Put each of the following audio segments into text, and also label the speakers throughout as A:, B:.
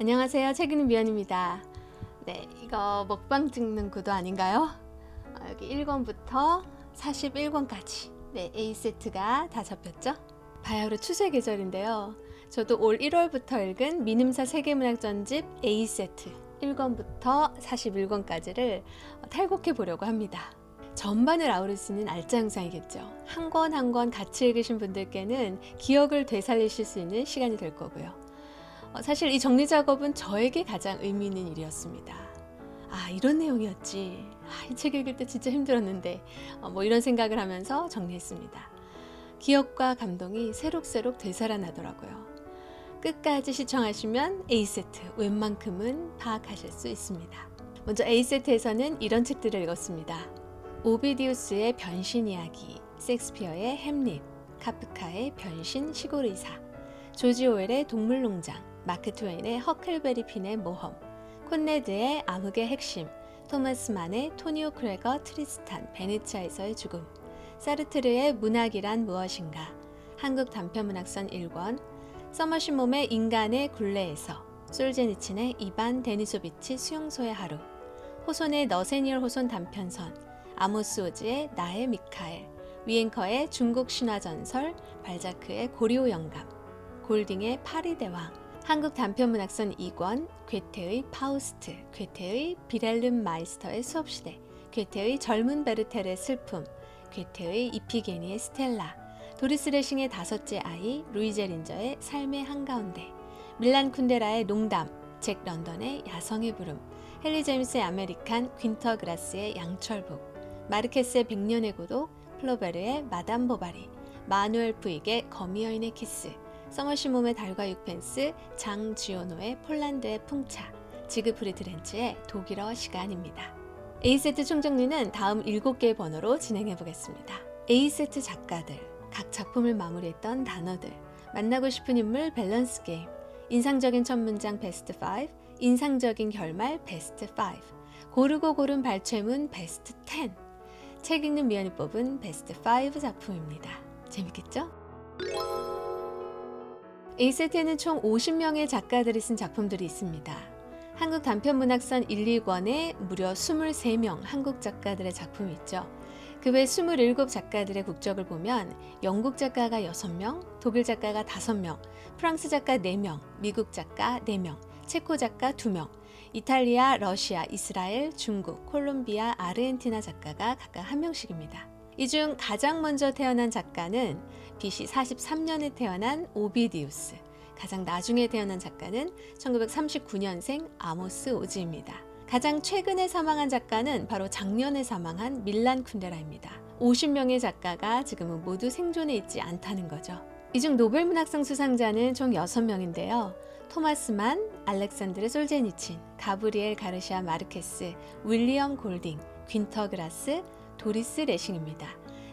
A: 안녕하세요. 책 읽는 미연입니다. 네, 이거 먹방 찍는 구도 아닌가요? 어, 여기 1권부터 41권까지 네, A세트가 다 잡혔죠? 바야흐로 추세 계절인데요. 저도 올 1월부터 읽은 민음사 세계문학 전집 A세트 1권부터 41권까지를 탈곡해 보려고 합니다. 전반을 아우를 수 있는 알짜 영상이겠죠. 한 권 한 권 같이 읽으신 분들께는 기억을 되살리실 수 있는 시간이 될 거고요. 어, 사실 이 정리 작업은 저에게 가장 의미 있는 일이었습니다. 아, 이런 내용이었지. 아, 이 책 읽을 때 진짜 힘들었는데. 어, 뭐 이런 생각을 하면서 정리했습니다. 기억과 감동이 새록새록 되살아나더라고요. 끝까지 시청하시면 A세트 웬만큼은 파악하실 수 있습니다. 먼저 A세트에서는 이런 책들을 읽었습니다. 오비디우스의 변신 이야기, 섹스피어의 햄릿, 카프카의 변신 시골 의사, 조지 오웰의 동물농장, 마크 트웨인의 허클베리 핀의 모험, 콘레드의 암흑의 핵심, 토마스 만의 토니오 크레거 트리스탄, 베네치아에서의 죽음, 사르트르의 문학이란 무엇인가, 한국 단편문학선 1권, 서머시 몸의 인간의 굴레에서, 솔제니친의 이반 데니소비치 수용소의 하루, 호손의 너세니얼 호손 단편선, 아모스 오즈의 나의 미카엘, 위엔커의 중국 신화 전설, 발자크의 고리오 영감, 골딩의 파리 대왕, 한국 단편문학선 2권, 괴테의 파우스트, 괴테의 비렐름 마이스터의 수업시대, 괴테의 젊은 베르텔의 슬픔, 괴테의 이피게니의 스텔라, 도리스 레싱의 다섯째 아이, 루이제 린저의 삶의 한가운데, 밀란 쿤데라의 농담, 잭 런던의 야성의 부름, 헨리 제임스의 아메리칸, 퀸터 그라스의 양철북, 마르케스의 백년의 고독, 플로베르의 마담 보바리, 마누엘 푸익의 거미 여인의 키스, 서머시 몸의 달과 육펜스, 장지오노의 폴란드의 풍차, 지그프리 드렌츠의 독일어 시간입니다. A세트 총정리는 다음 7개의 번호로 진행해 보겠습니다. A세트 작가들, 각 작품을 마무리했던 단어들, 만나고 싶은 인물 밸런스 게임, 인상적인 첫 문장 베스트 5, 인상적인 결말 베스트 5, 고르고 고른 발췌문 베스트 10, 책 읽는 미연이 뽑은 베스트 5 작품입니다. 재밌겠죠? A세트에는 총 50명의 작가들이 쓴 작품들이 있습니다. 한국 단편문학선 1, 2권에 무려 23명 한국 작가들의 작품이 있죠. 그 외 27 작가들의 국적을 보면 영국 작가가 6명, 독일 작가가 5명, 프랑스 작가 4명, 미국 작가 4명, 체코 작가 2명, 이탈리아, 러시아, 이스라엘, 중국, 콜롬비아, 아르헨티나 작가가 각각 한 명씩입니다. 이 중 가장 먼저 태어난 작가는 BC 43년에 태어난 오비디우스, 가장 나중에 태어난 작가는 1939년생 아모스 오즈입니다. 가장 최근에 사망한 작가는 바로 작년에 사망한 밀란 쿤데라입니다. 50명의 작가가 지금은 모두 생존해 있지 않다는 거죠. 이 중 노벨문학상 수상자는 총 6명인데요. 토마스 만, 알렉산드르 솔제니친, 가브리엘 가르시아 마르케스, 윌리엄 골딩, 퀸터 그라스, 도리스 레싱입니다.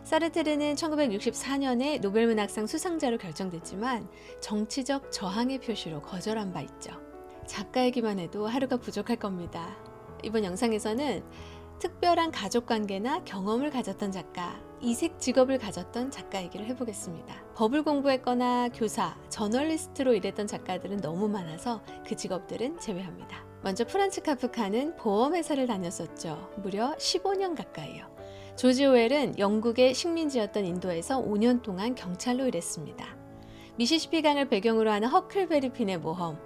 A: 사르트르는 1964년에 노벨문학상 수상자로 결정됐지만 정치적 저항의 표시로 거절한 바 있죠. 작가이기만 해도 하루가 부족할 겁니다. 이번 영상에서는 특별한 가족 관계나 경험을 가졌던 작가, 이색 직업을 가졌던 작가 얘기를 해보겠습니다. 법을 공부했거나 교사, 저널리스트로 일했던 작가들은 너무 많아서 그 직업들은 제외합니다. 먼저 프란츠 카프카는 보험회사를 다녔었죠. 무려 15년 가까이요. 조지 오웰은 영국의 식민지였던 인도에서 5년 동안 경찰로 일했습니다. 미시시피 강을 배경으로 하는 허클베리 핀의 모험.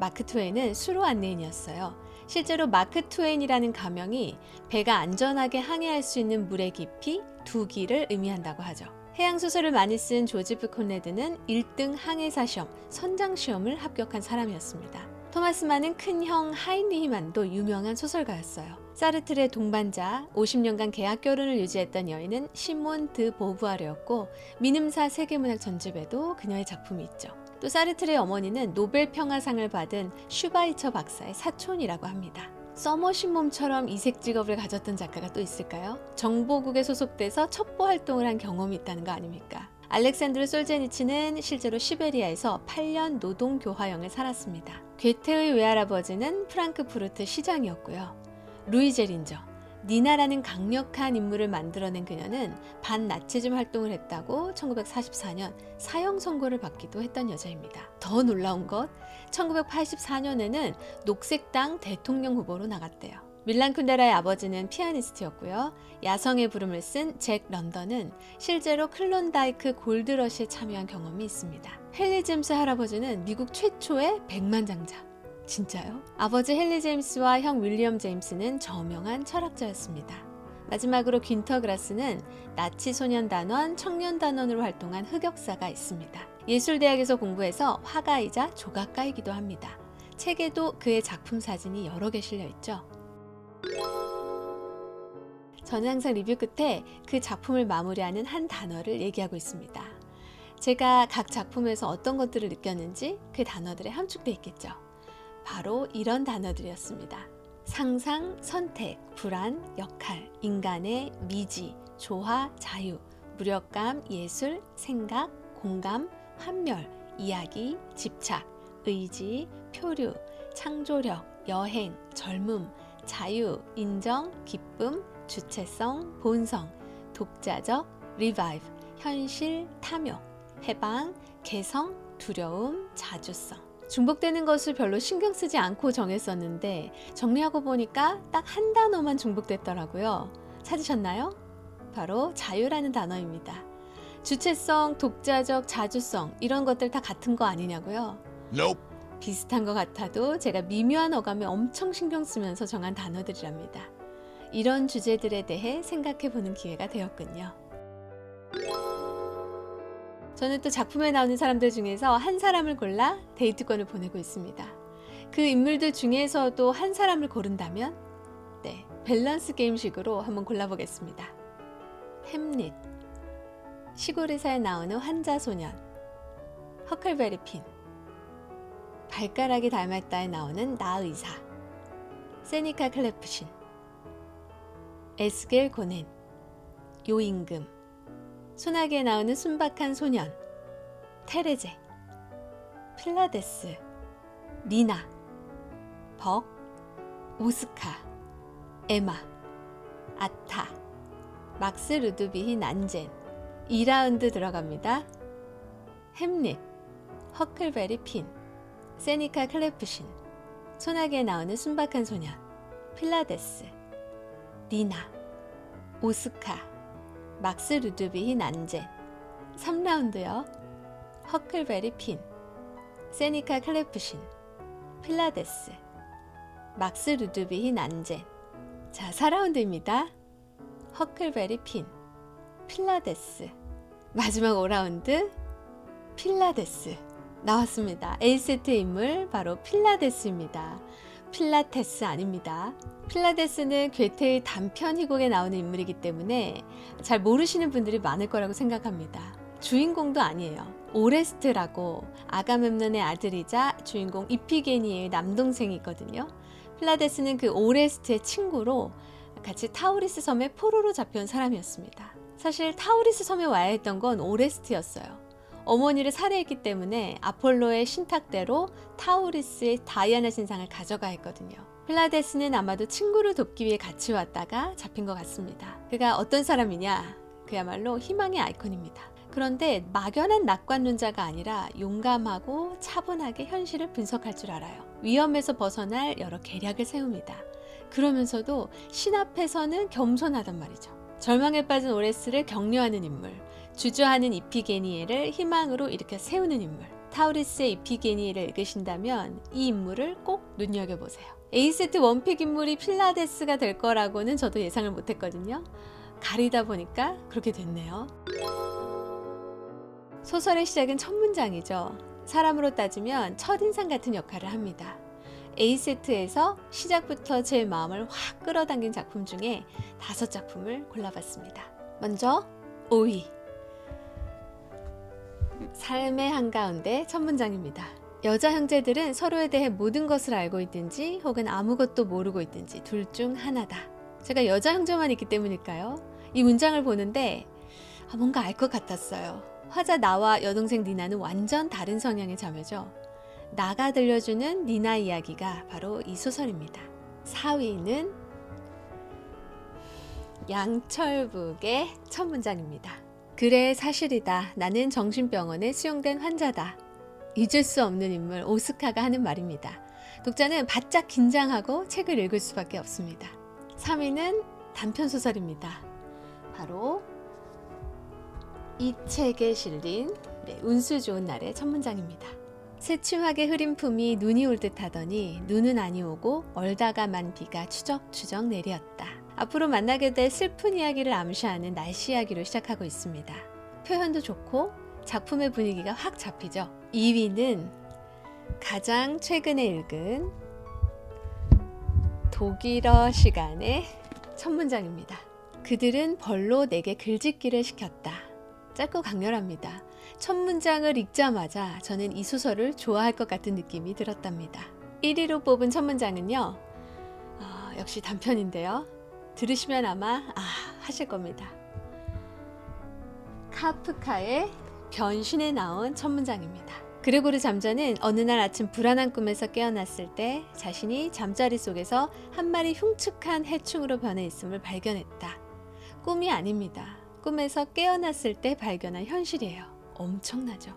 A: 마크 트웨인은 수로 안내인이었어요. 실제로 마크 트웨인이라는 가명이 배가 안전하게 항해할 수 있는 물의 깊이 두 기를 의미한다고 하죠. 해양 소설을 많이 쓴 조지프 콘레드는 1등 항해사 시험, 선장 시험을 합격한 사람이었습니다. 토마스 만은 큰 형 하인리히만도 유명한 소설가였어요. 사르트르의 동반자, 50년간 계약 결혼을 유지했던 여인은 시몬 드 보부아르였고 민음사 세계문학 전집에도 그녀의 작품이 있죠. 또 사르트르의 어머니는 노벨 평화상을 받은 슈바이처 박사의 사촌이라고 합니다. 서머신 몸처럼 이색 직업을 가졌던 작가가 또 있을까요? 정보국에 소속돼서 첩보 활동을 한 경험이 있다는 거 아닙니까? 알렉산드르 솔제니치는 실제로 시베리아에서 8년 노동 교화형을 살았습니다. 괴테의 외할아버지는 프랑크푸르트 시장이었고요. 루이 제 린저, 니나라는 강력한 인물을 만들어낸 그녀는 반나치즘 활동을 했다고 1944년 사형 선고를 받기도 했던 여자입니다. 더 놀라운 것, 1984년에는 녹색당 대통령 후보로 나갔대요. 밀란 쿤데라의 아버지는 피아니스트였고요. 야성의 부름을 쓴 잭 런던은 실제로 클론다이크 골드러시에 참여한 경험이 있습니다. 헨리 제임스 할아버지는 미국 최초의 백만장자. 진짜요? 아버지 헨리 제임스와 형 윌리엄 제임스는 저명한 철학자였습니다. 마지막으로 귄터 그라스는 나치 소년 단원, 청년 단원으로 활동한 흑역사가 있습니다. 예술대학에서 공부해서 화가이자 조각가이기도 합니다. 책에도 그의 작품 사진이 여러 개 실려 있죠. 저는 항상 리뷰 끝에 그 작품을 마무리하는 한 단어를 얘기하고 있습니다. 제가 각 작품에서 어떤 것들을 느꼈는지 그 단어들에 함축돼 있겠죠. 바로 이런 단어들이었습니다. 상상, 선택, 불안, 역할, 인간의 미지, 조화, 자유, 무력감, 예술, 생각, 공감, 환멸, 이야기, 집착, 의지, 표류, 창조력, 여행, 젊음, 자유, 인정, 기쁨, 주체성, 본성, 독자적, 리바이브, 현실, 탐욕, 해방, 개성, 두려움, 자주성. 중복되는 것을 별로 신경 쓰지 않고 정했었는데 정리하고 보니까 딱 한 단어만 중복됐더라고요. 찾으셨나요? 바로 자유라는 단어입니다. 주체성, 독자적, 자주성 이런 것들 다 같은 거 아니냐고요?
B: Nope.
A: 비슷한 것 같아도 제가 미묘한 어감에 엄청 신경 쓰면서 정한 단어들이랍니다. 이런 주제들에 대해 생각해 보는 기회가 되었군요. 저는 또 작품에 나오는 사람들 중에서 한 사람을 골라 데이트권을 보내고 있습니다. 그 인물들 중에서도 한 사람을 고른다면, 네, 밸런스 게임식으로 한번 골라보겠습니다. 햄릿, 시골 의사에 나오는 환자 소년, 허클베리 핀, 발가락이 닮았다에 나오는 나 의사. 세니카 클레프신. 에스겔 고넨. 요임금 소나기에 나오는 순박한 소년 테레제 필라데스 리나 벅 오스카 에마 아타 막스 루드비히 난젠 2라운드 들어갑니다. 햄릿 허클베리 핀 세니카 클레프신, 소나기에 나오는 순박한 소년, 필라데스, 니나, 오스카, 막스 루드비히 난젠 3라운드요. 허클베리 핀, 세니카 클레프신, 필라데스, 막스 루드비히 난젠 자, 4라운드입니다. 허클베리 핀, 필라데스, 마지막 5라운드, 필라데스. 나왔습니다. A세트의 인물 바로 필라데스입니다. 필라테스 아닙니다. 필라데스는 괴테의 단편 희곡에 나오는 인물이기 때문에 잘 모르시는 분들이 많을 거라고 생각합니다. 주인공도 아니에요. 오레스트라고 아가멤논의 아들이자 주인공 이피게니의 남동생이 있거든요. 필라데스는 그 오레스트의 친구로 같이 타우리스 섬에 포로로 잡혀온 사람이었습니다. 사실 타우리스 섬에 와야 했던 건 오레스트였어요. 어머니를 살해했기 때문에 아폴로의 신탁대로 타우리스의 다이아나 신상을 가져가 했거든요. 필라데스는 아마도 친구를 돕기 위해 같이 왔다가 잡힌 것 같습니다. 그가 어떤 사람이냐? 그야말로 희망의 아이콘입니다. 그런데 막연한 낙관론자가 아니라 용감하고 차분하게 현실을 분석할 줄 알아요. 위험에서 벗어날 여러 계략을 세웁니다. 그러면서도 신 앞에서는 겸손하단 말이죠. 절망에 빠진 오레스를 격려하는 인물. 주저하는 이피게니에를 희망으로 이렇게 세우는 인물. 타우리스의 이피게니에를 읽으신다면 이 인물을 꼭 눈여겨보세요. A세트 원픽 인물이 필라데스가 될 거라고는 저도 예상을 못했거든요. 가리다 보니까 그렇게 됐네요. 소설의 시작은 첫 문장이죠. 사람으로 따지면 첫인상 같은 역할을 합니다. A세트에서 시작부터 제 마음을 확 끌어당긴 작품 중에 다섯 작품을 골라봤습니다. 먼저 5위. 삶의 한가운데 첫 문장입니다. 여자 형제들은 서로에 대해 모든 것을 알고 있든지 혹은 아무것도 모르고 있든지 둘 중 하나다. 제가 여자 형제만 있기 때문일까요? 이 문장을 보는데 아, 뭔가 알 것 같았어요. 화자 나와 여동생 니나는 완전 다른 성향의 자매죠. 나가 들려주는 니나 이야기가 바로 이 소설입니다. 4위는 양철북의 첫 문장입니다. 그래 사실이다. 나는 정신병원에 수용된 환자다. 잊을 수 없는 인물 오스카가 하는 말입니다. 독자는 바짝 긴장하고 책을 읽을 수밖에 없습니다. 3위는 단편 소설입니다. 바로 이 책에 실린 네, 운수 좋은 날의 첫 문장입니다. 새침하게 흐린 품이 눈이 올 듯하더니 눈은 아니 오고 얼다가 만 비가 추적추적 내렸다. 앞으로 만나게 될 슬픈 이야기를 암시하는 날씨 이야기로 시작하고 있습니다. 표현도 좋고 작품의 분위기가 확 잡히죠. 2위는 가장 최근에 읽은 독일어 시간의 첫 문장입니다. 그들은 벌로 내게 글짓기를 시켰다. 짧고 강렬합니다. 첫 문장을 읽자마자 저는 이 소설을 좋아할 것 같은 느낌이 들었답니다. 1위로 뽑은 첫 문장은요. 아, 역시 단편인데요. 들으시면 아마 아 하실 겁니다. 카프카의 변신에 나온 첫 문장입니다. 그레고르 잠자는 어느 날 아침 불안한 꿈에서 깨어났을 때 자신이 잠자리 속에서 한 마리 흉측한 해충으로 변해 있음을 발견했다. 꿈이 아닙니다. 꿈에서 깨어났을 때 발견한 현실이에요. 엄청나죠?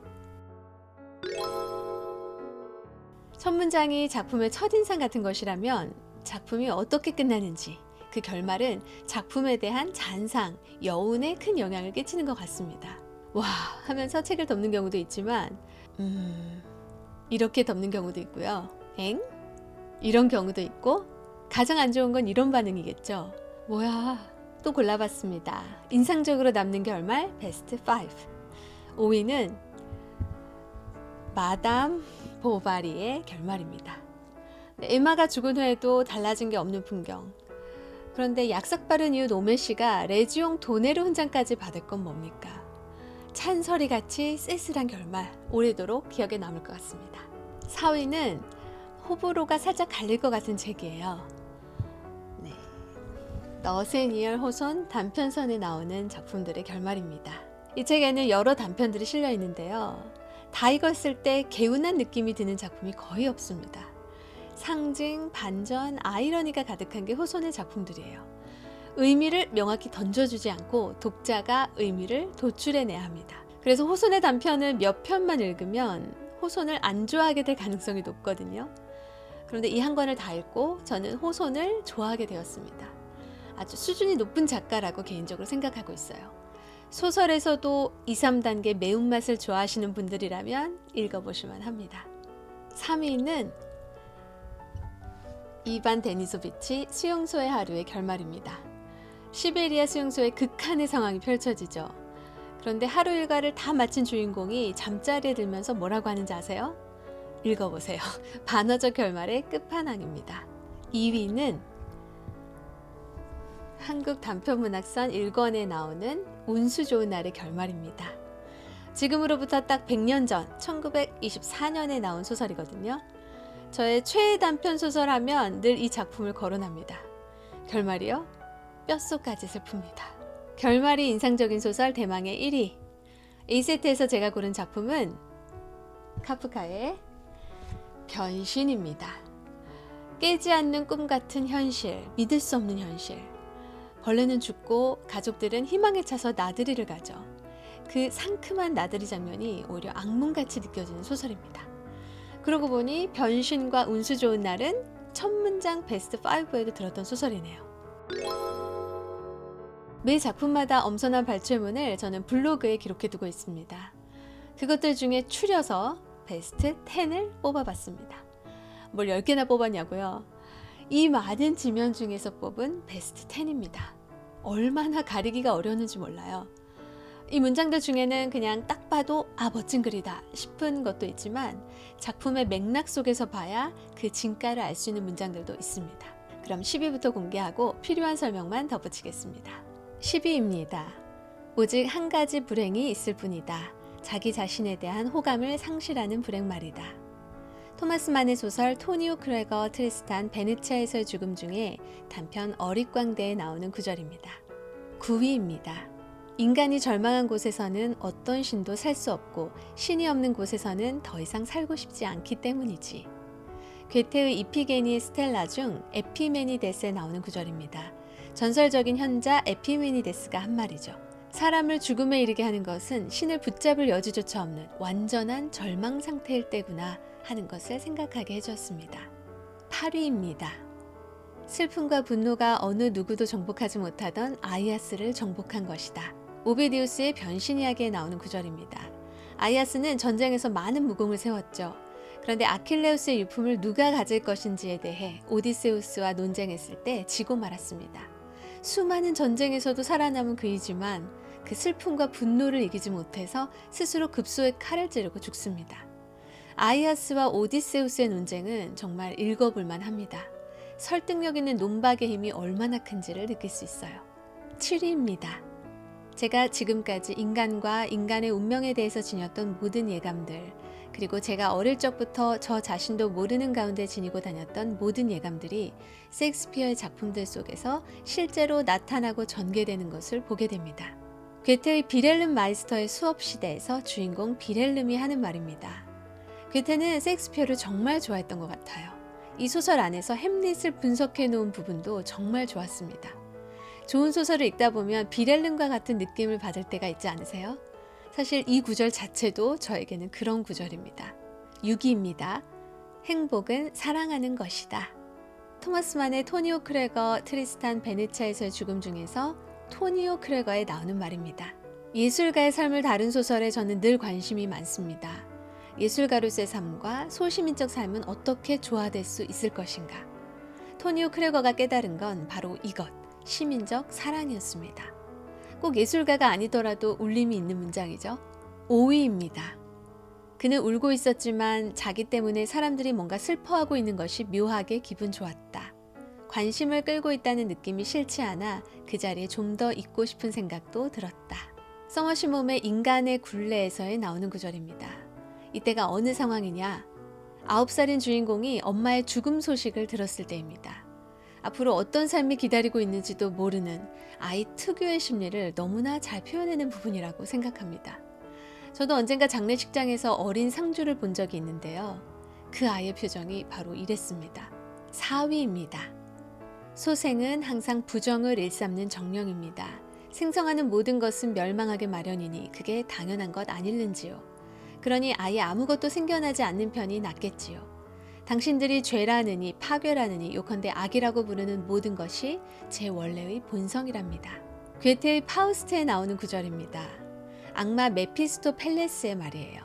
A: 첫 문장이 작품의 첫인상 같은 것이라면 작품이 어떻게 끝나는지 그 결말은 작품에 대한 잔상, 여운에 큰 영향을 끼치는 것 같습니다. 와 하면서 책을 덮는 경우도 있지만 음 이렇게 덮는 경우도 있고요. 엥? 이런 경우도 있고 가장 안 좋은 건 이런 반응이겠죠. 뭐야 또 골라봤습니다. 인상적으로 남는 결말 베스트 5. 5위는 마담 보바리의 결말입니다. 네, 에마가 죽은 후에도 달라진 게 없는 풍경. 그런데 약삭 빠른 이후 노메 씨가 레지옹 도네르 훈장까지 받을 건 뭡니까? 찬설이 같이 쓸쓸한 결말, 오래도록 기억에 남을 것 같습니다. 4위는 호불호가 살짝 갈릴 것 같은 책이에요. 네. 너세니얼 호손 단편선에 나오는 작품들의 결말입니다. 이 책에는 여러 단편들이 실려 있는데요. 다 읽었을 때 개운한 느낌이 드는 작품이 거의 없습니다. 상징, 반전, 아이러니가 가득한 게 호손의 작품들이에요. 의미를 명확히 던져주지 않고 독자가 의미를 도출해내야 합니다. 그래서 호손의 단편을 몇 편만 읽으면 호손을 안 좋아하게 될 가능성이 높거든요. 그런데 이 한 권을 다 읽고 저는 호손을 좋아하게 되었습니다. 아주 수준이 높은 작가라고 개인적으로 생각하고 있어요. 소설에서도 2, 3단계 매운맛을 좋아하시는 분들이라면 읽어보실만 합니다. 3위는 이반 데니소비치 수용소의 하루의 결말입니다. 시베리아 수용소의 극한의 상황이 펼쳐지죠. 그런데 하루 일과를 다 마친 주인공이 잠자리에 들면서 뭐라고 하는지 아세요? 읽어보세요. 반어적 결말의 끝판왕입니다. 2위는 한국 단편문학선 1권에 나오는 운수 좋은 날의 결말입니다. 지금으로부터 딱 100년 전 1924년에 나온 소설이거든요. 저의 최애 단편 소설 하면 늘 이 작품을 거론합니다. 결말이요? 뼛속까지 슬픕니다. 결말이 인상적인 소설 대망의 1위. A세트에서 제가 고른 작품은 카프카의 변신입니다. 깨지 않는 꿈 같은 현실, 믿을 수 없는 현실. 벌레는 죽고 가족들은 희망에 차서 나들이를 가죠. 그 상큼한 나들이 장면이 오히려 악몽같이 느껴지는 소설입니다. 그러고 보니 변신과 운수 좋은 날은 첫 문장 베스트 5에도 들었던 소설이네요. 매 작품마다 엄선한 발췌문을 저는 블로그에 기록해 두고 있습니다. 그것들 중에 추려서 베스트 10을 뽑아봤습니다. 뭘 10개나 뽑았냐고요? 이 많은 지면 중에서 뽑은 베스트 10입니다. 얼마나 가리기가 어려웠는지 몰라요. 이 문장들 중에는 그냥 딱 봐도 아 멋진 글이다 싶은 것도 있지만 작품의 맥락 속에서 봐야 그 진가를 알 수 있는 문장들도 있습니다. 그럼 10위부터 공개하고 필요한 설명만 덧붙이겠습니다. 10위입니다. 오직 한 가지 불행이 있을 뿐이다. 자기 자신에 대한 호감을 상실하는 불행 말이다. 토마스만의 소설 토니오 크레거 트리스탄 베네치아에서의 죽음 중에 단편 어릿광대에 나오는 구절입니다. 9위입니다. 인간이 절망한 곳에서는 어떤 신도 살 수 없고 신이 없는 곳에서는 더 이상 살고 싶지 않기 때문이지. 괴테의 이피게니의 스텔라 중 에피메니데스에 나오는 구절입니다. 전설적인 현자 에피메니데스가 한 말이죠. 사람을 죽음에 이르게 하는 것은 신을 붙잡을 여지조차 없는 완전한 절망 상태일 때구나 하는 것을 생각하게 해주었습니다. 8위입니다. 슬픔과 분노가 어느 누구도 정복하지 못하던 아이아스를 정복한 것이다. 오비디우스의 변신 이야기에 나오는 구절입니다. 아이아스는 전쟁에서 많은 무공을 세웠죠. 그런데 아킬레우스의 유품을 누가 가질 것인지에 대해 오디세우스와 논쟁했을 때 지고 말았습니다. 수많은 전쟁에서도 살아남은 그이지만 그 슬픔과 분노를 이기지 못해서 스스로 급소에 칼을 찌르고 죽습니다. 아이아스와 오디세우스의 논쟁은 정말 읽어볼만 합니다. 설득력 있는 논박의 힘이 얼마나 큰지를 느낄 수 있어요. 7위입니다. 제가 지금까지 인간과 인간의 운명에 대해서 지녔던 모든 예감들, 그리고 제가 어릴 적부터 저 자신도 모르는 가운데 지니고 다녔던 모든 예감들이 셰익스피어의 작품들 속에서 실제로 나타나고 전개되는 것을 보게 됩니다. 괴테의 비렐름 마이스터의 수업 시대에서 주인공 비렐름이 하는 말입니다. 괴테는 셰익스피어를 정말 좋아했던 것 같아요. 이 소설 안에서 햄릿을 분석해 놓은 부분도 정말 좋았습니다. 좋은 소설을 읽다 보면 비렐름과 같은 느낌을 받을 때가 있지 않으세요? 사실 이 구절 자체도 저에게는 그런 구절입니다. 6위입니다. 행복은 사랑하는 것이다. 토마스만의 토니오 크레거 트리스탄 베네치아에서의 죽음 중에서 토니오 크레거에 나오는 말입니다. 예술가의 삶을 다룬 소설에 저는 늘 관심이 많습니다. 예술가로서의 삶과 소시민적 삶은 어떻게 조화될 수 있을 것인가? 토니오 크레거가 깨달은 건 바로 이것, 시민적 사랑이었습니다. 꼭 예술가가 아니더라도 울림이 있는 문장이죠. 5위입니다. 그는 울고 있었지만 자기 때문에 사람들이 뭔가 슬퍼하고 있는 것이 묘하게 기분 좋았다. 관심을 끌고 있다는 느낌이 싫지 않아 그 자리에 좀 더 있고 싶은 생각도 들었다. 서머시몸의 인간의 굴레에서에 나오는 구절입니다. 이때가 어느 상황이냐? 아홉 살인 주인공이 엄마의 죽음 소식을 들었을 때입니다. 앞으로 어떤 삶이 기다리고 있는지도 모르는 아이 특유의 심리를 너무나 잘 표현해낸 부분이라고 생각합니다. 저도 언젠가 장례식장에서 어린 상주를 본 적이 있는데요. 그 아이의 표정이 바로 이랬습니다. 4위입니다. 소생은 항상 부정을 일삼는 정령입니다. 생성하는 모든 것은 멸망하게 마련이니 그게 당연한 것 아닐는지요. 그러니 아예 아무것도 생겨나지 않는 편이 낫겠지요. 당신들이 죄라느니 파괴라느니 요컨대 악이라고 부르는 모든 것이 제 원래의 본성이랍니다. 괴테의 파우스트에 나오는 구절입니다. 악마 메피스토 펠레스의 말이에요.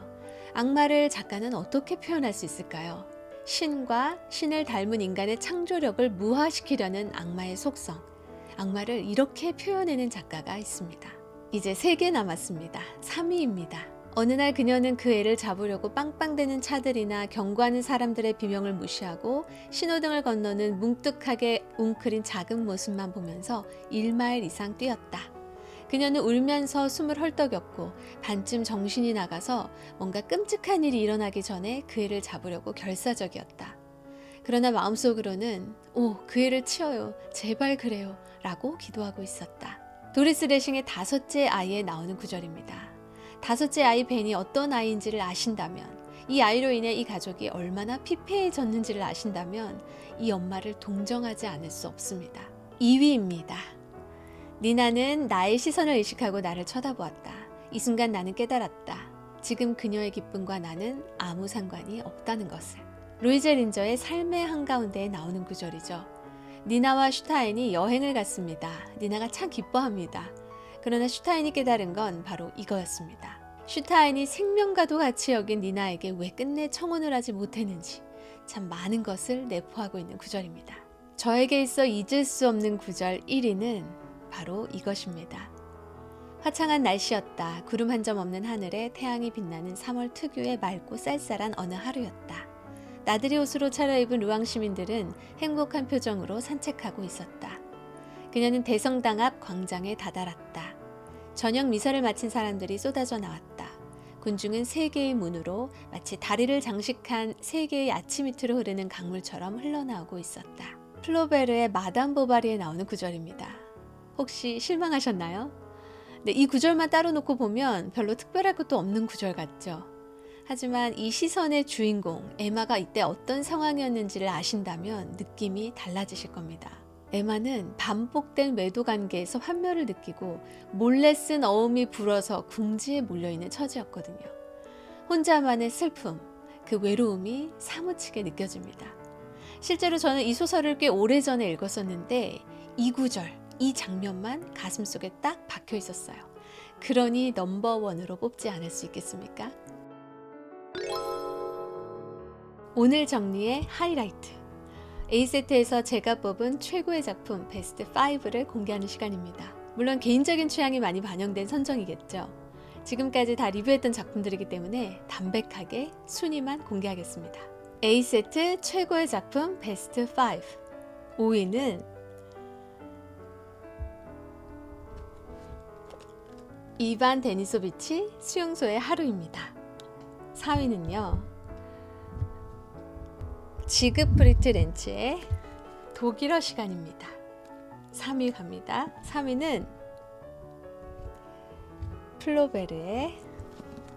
A: 악마를 작가는 어떻게 표현할 수 있을까요? 신과 신을 닮은 인간의 창조력을 무화시키려는 악마의 속성. 악마를 이렇게 표현해낸 작가가 있습니다. 이제 3개 남았습니다. 3위입니다. 어느 날 그녀는 그 애를 잡으려고 빵빵대는 차들이나 경고하는 사람들의 비명을 무시하고 신호등을 건너는 뭉뚝하게 웅크린 작은 모습만 보면서 1마일 이상 뛰었다. 그녀는 울면서 숨을 헐떡였고 반쯤 정신이 나가서 뭔가 끔찍한 일이 일어나기 전에 그 애를 잡으려고 결사적이었다. 그러나 마음속으로는 오, 그 애를 치어요. 제발 그래요. 라고 기도하고 있었다. 도리스 레싱의 다섯째 아이에 나오는 구절입니다. 다섯째 아이 벤이 어떤 아이인지를 아신다면 이 아이로 인해 이 가족이 얼마나 피폐해졌는지를 아신다면 이 엄마를 동정하지 않을 수 없습니다. 2위입니다. 니나는 나의 시선을 의식하고 나를 쳐다보았다. 이 순간 나는 깨달았다. 지금 그녀의 기쁨과 나는 아무 상관이 없다는 것을. 로이제 린저의 삶의 한가운데에 나오는 구절이죠. 니나와 슈타인이 여행을 갔습니다. 니나가 참 기뻐합니다. 그러나 슈타인이 깨달은 건 바로 이거였습니다. 슈타인이 생명과도 같이 여긴 니나에게 왜 끝내 청혼을 하지 못했는지 참 많은 것을 내포하고 있는 구절입니다. 저에게 있어 잊을 수 없는 구절 1위는 바로 이것입니다. 화창한 날씨였다. 구름 한 점 없는 하늘에 태양이 빛나는 3월 특유의 맑고 쌀쌀한 어느 하루였다. 나들이 옷으로 차려입은 루앙 시민들은 행복한 표정으로 산책하고 있었다. 그녀는 대성당 앞 광장에 다다랐다. 저녁 미사를 마친 사람들이 쏟아져 나왔다. 군중은 세 개의 문으로 마치 다리를 장식한 세 개의 아치 밑으로 흐르는 강물처럼 흘러나오고 있었다. 플로베르의 마담 보바리에 나오는 구절입니다. 혹시 실망하셨나요? 네, 이 구절만 따로 놓고 보면 별로 특별할 것도 없는 구절 같죠. 하지만 이 시선의 주인공 에마가 이때 어떤 상황이었는지를 아신다면 느낌이 달라지실 겁니다. 에마는 반복된 외도 관계에서 환멸을 느끼고 몰래 쓴 어음이 불어서 궁지에 몰려있는 처지였거든요. 혼자만의 슬픔, 그 외로움이 사무치게 느껴집니다. 실제로 저는 이 소설을 꽤 오래전에 읽었었는데 이 구절, 이 장면만 가슴속에 딱 박혀 있었어요. 그러니 넘버원으로 뽑지 않을 수 있겠습니까? 오늘 정리의 하이라이트. A세트에서 제가 뽑은 최고의 작품 베스트 5를 공개하는 시간입니다. 물론 개인적인 취향이 많이 반영된 선정이겠죠. 지금까지 다 리뷰했던 작품들이기 때문에 담백하게 순위만 공개하겠습니다. A세트 최고의 작품 베스트 5. 5위는 이반 데니소비치 수용소의 하루입니다. 4위는요. 지그프리트 렌츠의 독일어 시간입니다. 3위 갑니다. 3위는 플로베르의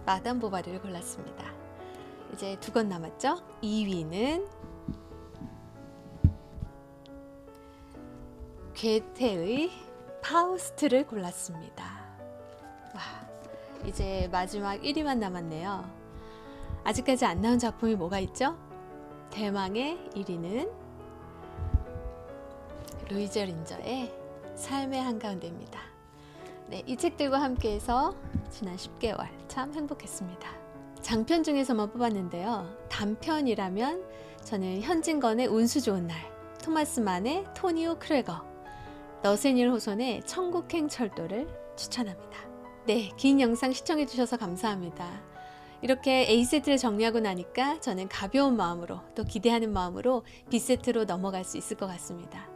A: 마담 보바리를 골랐습니다. 이제 두 권 남았죠? 2위는 괴테의 파우스트를 골랐습니다. 와, 이제 마지막 1위만 남았네요. 아직까지 안 나온 작품이 뭐가 있죠? 대망의 1위는 루이저 린저의 삶의 한가운데입니다. 네, 이 책들과 함께해서 지난 10개월 참 행복했습니다. 장편 중에서만 뽑았는데요. 단편이라면 저는 현진건의 운수 좋은 날, 토마스 만의 토니오 크레거, 너세닐 호손의 천국행 철도를 추천합니다. 네, 긴 영상 시청해주셔서 감사합니다. 이렇게 A세트를 정리하고 나니까 저는 가벼운 마음으로 또 기대하는 마음으로 B세트로 넘어갈 수 있을 것 같습니다.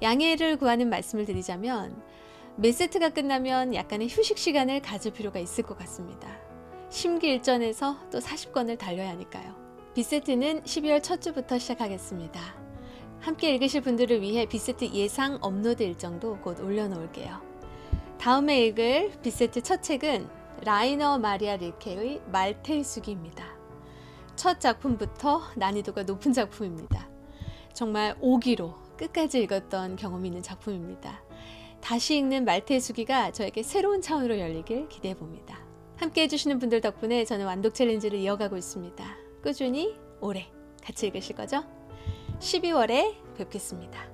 A: 양해를 구하는 말씀을 드리자면 매 세트가 끝나면 약간의 휴식 시간을 가질 필요가 있을 것 같습니다. 심기일전에서 또 40권을 달려야 하니까요. B세트는 12월 첫 주부터 시작하겠습니다. 함께 읽으실 분들을 위해 B세트 예상 업로드 일정도 곧 올려놓을게요. 다음에 읽을 B세트 첫 책은 라이너 마리아 릴케의 말테이수기입니다. 첫 작품부터 난이도가 높은 작품입니다. 정말 오기로 끝까지 읽었던 경험이 있는 작품입니다. 다시 읽는 말테이수기가 저에게 새로운 차원으로 열리길 기대해 봅니다. 함께 해주시는 분들 덕분에 저는 완독 챌린지를 이어가고 있습니다. 꾸준히 오래 같이 읽으실 거죠? 12월에 뵙겠습니다.